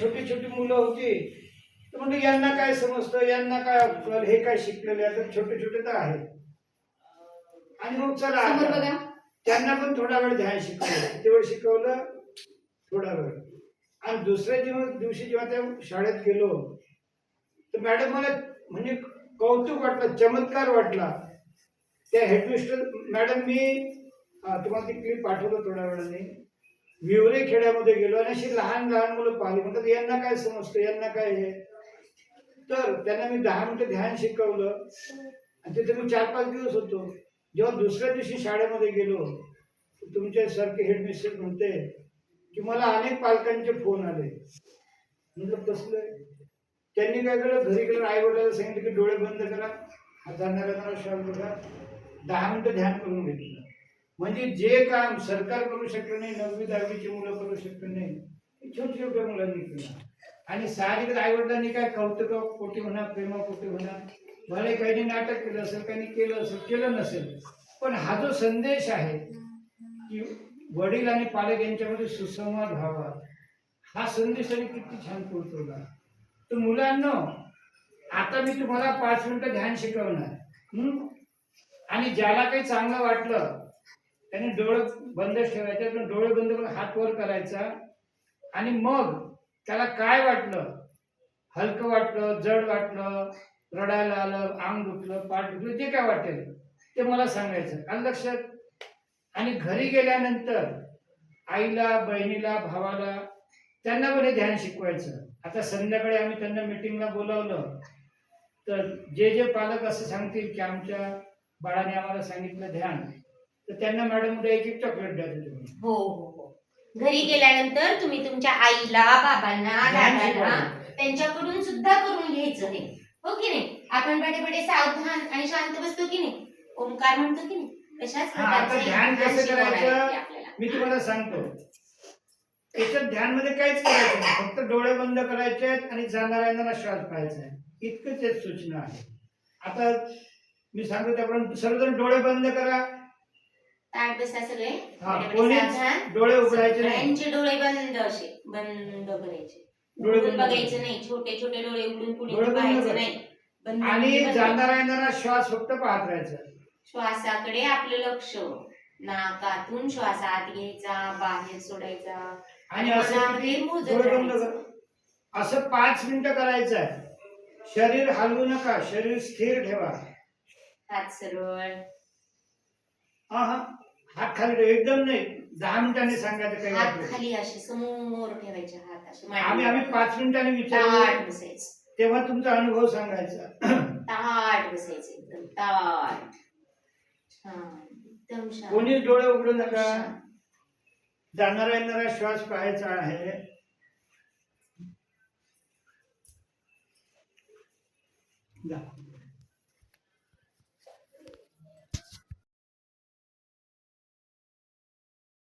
छोटी छोटी मुलं होती. तर म्हणजे यांना काय समजतं? यांना काय अक्कल हे काय शिकलेले आहे? तर छोटे छोटे तर आहेत. आणि मग चला समोर आता. बघा. त्यांना पण थोडा वेळ ध्यान शिकवलं. तेवढं शिकवलं थोडा वेळ. आणि दुसऱ्या दिवस दिवशी जेव्हा त्या शाळेत गेलो तर मॅडम मला म्हणजे कौतुक वाटलं चमत्कार वाटला. त्या हेडमिस्टर मॅडम मी अं, तुम्हाला ती क्लिप पाठवतो थोड्या वेळाने. विवरे खेड्यामध्ये गेलो आणि अशी लहान लहान मुलं पाहिली. म्हणतात यांना काय समजतं? यांना काय हे? तर त्यांना मी दहा मिनिटं ध्यान शिकवलं. आणि तिथे मी चार पाच दिवस होतो. जेव्हा दुसऱ्या दिवशी शाळेमध्ये गेलो तुमचे सारखे हेडमिस्टर म्हणते की मला अनेक पालकांचे फोन आले. म्हटलं कसलं? त्यांनी काय केलं? घरी गेलं आई वडिलांना सांगितलं की डोळे बंद करा. हातांना श्वास बघा दहा मिनिटं ध्यान करून घेतलं. म्हणजे जे काम सरकार करू शकलं नाही नववी दहावीची मुलं करू शकलं नाही ते छोट्या छोट्या मुलांनी केलं. आणि साहजिक आई वडिलांनी काय कौतुक कोटी म्हणा प्रेमा कोटी म्हणा भले काही नाटक केलं असेल काही केलं असेल केलं नसेल पण हा जो संदेश आहे की वडील आणि पालक यांच्यामध्ये सुसंवाद व्हावा हा संदेश त्यांनी किती छान पोहोचवला. तर मुलांना आता मी तुम्हाला पाच मिनिटं ध्यान शिकवणार. आणि ज्याला काही चांगलं वाटलं त्याने डोळे बंद ठेवायचे पण डोळे बंद करून हात वर करायचा. आणि मग त्याला काय वाटलं? हलकं वाटलं जड वाटलं रडायला आलं अंग दुखलं पाठ दुखलं जे काय वाटेल ते मला सांगायचं. आणि लक्षात? आणि घरी गेल्यानंतर आईला बहिणीला भावाला त्यांना पण हे ध्यान शिकवायचं. आता संध्याकाळी आम्ही त्यांना मिटिंगला बोलावलं. तर जे जे पालक असं सांगतील की आमच्या बाळाने आम्हाला सांगितलं ध्यान तर त्यांना मॅडम उद्या एक एक चॉकलेट द्या तुम्ही हो हो हो. घरी गेल्यानंतर तुम्ही तुमच्या आईला बाबांना दादांना. त्यांच्याकडून सुद्धा करून घ्यायचं हे. हो की नाही? आपण बडे बडे सावधान आणि शांत बसतो की नाही? ओंकार म्हणतो की नाही? तशाच हा, आता प्रकारचं ध्यान ध्यान कसं शिकवणार आहे करायचं? आपल्याला. मी तुम्हाला सांगतो. त्याच्यात ध्यानमध्ये काहीच करायचं नाही. फक्त डोळे बंद करायचे आहेत आणि जाणारा येणारा श्वास पाहायचा आहे. इतकंच एक सूचना आहे. आता मी सांगतो त्याप्रमाणे सर्वजण डोळे बंद करा. ताट बसा सगळे. हा, बडे बडे कोणीच सावधान. डोळे उघडायचे नाही. सगळ्यांचे डोळे बंद असे बंद करायचे. डोळे उघडून बंद बघायचं नाही. छोटे छोटे डोळे उघडून कुणी डोळे बंद पाहायचं. नाही. बंद आणि म्हणजे बंद. जाणारा येणारा श्वास फक्त पाहत राहायचा. श्वासाकडे आपलं लक्ष. नाकातून श्वास आत घ्यायचा बाहेर सोडायचा. आणि असं मनामध्ये किती मोजत डोळे बंद राहायचं. करा. असं पाच मिनिटं करायचं आहे शरीर हलवू नका. शरीर स्थिर ठेवा. हात सरळ. हा हा खाली. एकदम नाही दहा मिनिटांनी सांगायचं काही हात वाटलं. खाली असे समोर ठेवायचे हात असे आम्ही आम्ही. पाच मिनिटांनी ताट विचारलं बसायचं तेव्हा तुमचा अनुभव सांगायचा ताट बसायचं एकदम ताट छान एकदम छान कोणीच डोळे उघडू नका शांत. जाणारा येणारा श्वास पाहायचा आहे जा.